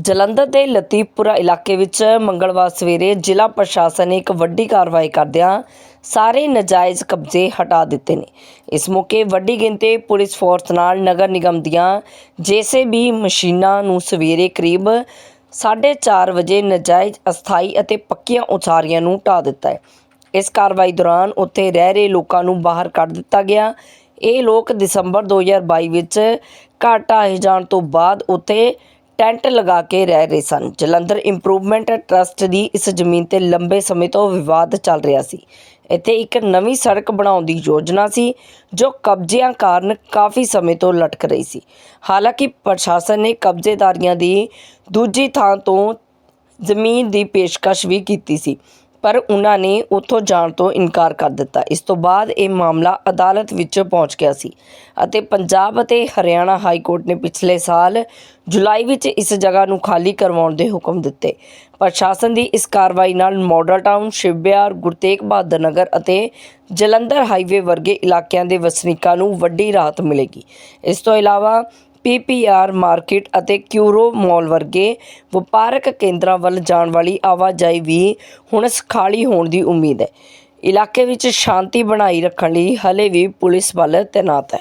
ਜਲੰਧਰ ਦੇ ਲਤੀਫਪੁਰਾ ਇਲਾਕੇ ਵਿੱਚ ਮੰਗਲਵਾਰ ਸਵੇਰੇ ਜ਼ਿਲ੍ਹਾ ਪ੍ਰਸ਼ਾਸਨ ਨੇ ਇੱਕ ਵੱਡੀ ਕਾਰਵਾਈ ਕਰਦਿਆਂ ਸਾਰੇ ਨਜਾਇਜ਼ ਕਬਜ਼ੇ ਹਟਾ ਦਿੱਤੇ ਨੇ। ਇਸ ਮੌਕੇ ਵੱਡੀ ਗਿਣਤੀ ਪੁਲਿਸ ਫੋਰਸ ਨਾਲ ਨਗਰ ਨਿਗਮ ਦੀਆਂ ਜੇਸੀਬੀ ਮਸ਼ੀਨਾਂ ਨੂੰ ਸਵੇਰੇ ਕਰੀਬ 4:30 ਵਜੇ ਨਜਾਇਜ਼, ਅਸਥਾਈ ਅਤੇ ਪੱਕੀਆਂ ਉਸਾਰੀਆਂ ਨੂੰ ਢਾ ਦਿੱਤਾ ਹੈ। ਇਸ ਕਾਰਵਾਈ ਦੌਰਾਨ ਉੱਥੇ ਰਹਿ ਰਹੇ ਲੋਕਾਂ ਨੂੰ ਬਾਹਰ ਕੱਢ ਦਿੱਤਾ ਗਿਆ। ਇਹ ਲੋਕ ਦਸੰਬਰ 2022 ਵਿੱਚ ਘਰ ਢਾਹੇ ਜਾਣ ਤੋਂ ਬਾਅਦ ਉੱਥੇ ਟੈਂਟ ਲਗਾ ਕੇ ਰਹਿ ਰਹੇ ਸਨ। ਜਲੰਧਰ ਇੰਪਰੂਵਮੈਂਟ ਟਰਸਟ ਦੀ ਇਸ ਜ਼ਮੀਨ ਤੇ ਲੰਬੇ ਸਮੇਂ ਤੋਂ ਵਿਵਾਦ ਚੱਲ ਰਿਹਾ ਸੀ। ਇੱਥੇ ਇੱਕ ਨਵੀਂ ਸੜਕ ਬਣਾਉਣ ਦੀ ਯੋਜਨਾ ਸੀ, ਜੋ ਕਬਜ਼ਿਆਂ ਕਾਰਨ ਕਾਫੀ ਸਮੇਂ ਤੋਂ ਲਟਕ ਰਹੀ ਸੀ। ਹਾਲਾਂਕਿ ਪ੍ਰਸ਼ਾਸਨ ਨੇ ਕਬਜ਼ੇਦਾਰੀਆਂ ਦੀ ਦੂਜੀ ਥਾਂ ਤੋਂ ਜ਼ਮੀਨ ਦੀ ਪੇਸ਼ਕਸ਼ ਵੀ ਕੀਤੀ ਸੀ। ਪਰ ਉਹਨਾਂ ਨੇ ਉੱਥੋਂ ਜਾਣ ਤੋਂ ਇਨਕਾਰ ਕਰ ਦਿੱਤਾ। ਇਸ ਤੋਂ ਬਾਅਦ ਇਹ ਮਾਮਲਾ ਅਦਾਲਤ ਵਿੱਚ ਪਹੁੰਚ ਗਿਆ ਸੀ ਅਤੇ ਪੰਜਾਬ ਅਤੇ ਹਰਿਆਣਾ ਹਾਈ ਕੋਰਟ ਨੇ ਪਿਛਲੇ ਸਾਲ ਜੁਲਾਈ ਵਿੱਚ ਇਸ ਜਗ੍ਹਾ ਨੂੰ ਖਾਲੀ ਕਰਵਾਉਣ ਦੇ ਹੁਕਮ ਦਿੱਤੇ। ਪ੍ਰਸ਼ਾਸਨ ਦੀ ਇਸ ਕਾਰਵਾਈ ਨਾਲ ਮਾਡਲ ਟਾਊਨ ਸ਼ਿਵਬਿਆਰ ਗੁਰਤੇਗ ਬਹਾਦਰ ਨਗਰ ਅਤੇ ਜਲੰਧਰ ਹਾਈਵੇ ਵਰਗੇ ਇਲਾਕਿਆਂ ਦੇ ਵਸਨੀਕਾਂ ਨੂੰ ਵੱਡੀ ਰਾਹਤ ਮਿਲੇਗੀ। ਇਸ ਤੋਂ ਇਲਾਵਾ ਪੀਪੀਆਰ ਮਾਰਕੀਟ ਅਤੇ ਕਿਊਰੋ ਮਾਲ ਵਰਗੇ ਵਪਾਰਕ ਕੇਂਦਰਾਂ ਵੱਲ ਜਾਣ ਵਾਲੀ ਆਵਾਜਾਈ ਵੀ ਹੁਣ ਸਖਾਲੀ ਹੋਣ ਦੀ ਉਮੀਦ ਹੈ। ਇਲਾਕੇ ਵਿੱਚ ਸ਼ਾਂਤੀ ਬਣਾਈ ਰੱਖਣ ਲਈ ਹਲੇ ਵੀ ਪੁਲਿਸ ਬਲ ਤੈਨਾਤ ਹੈ।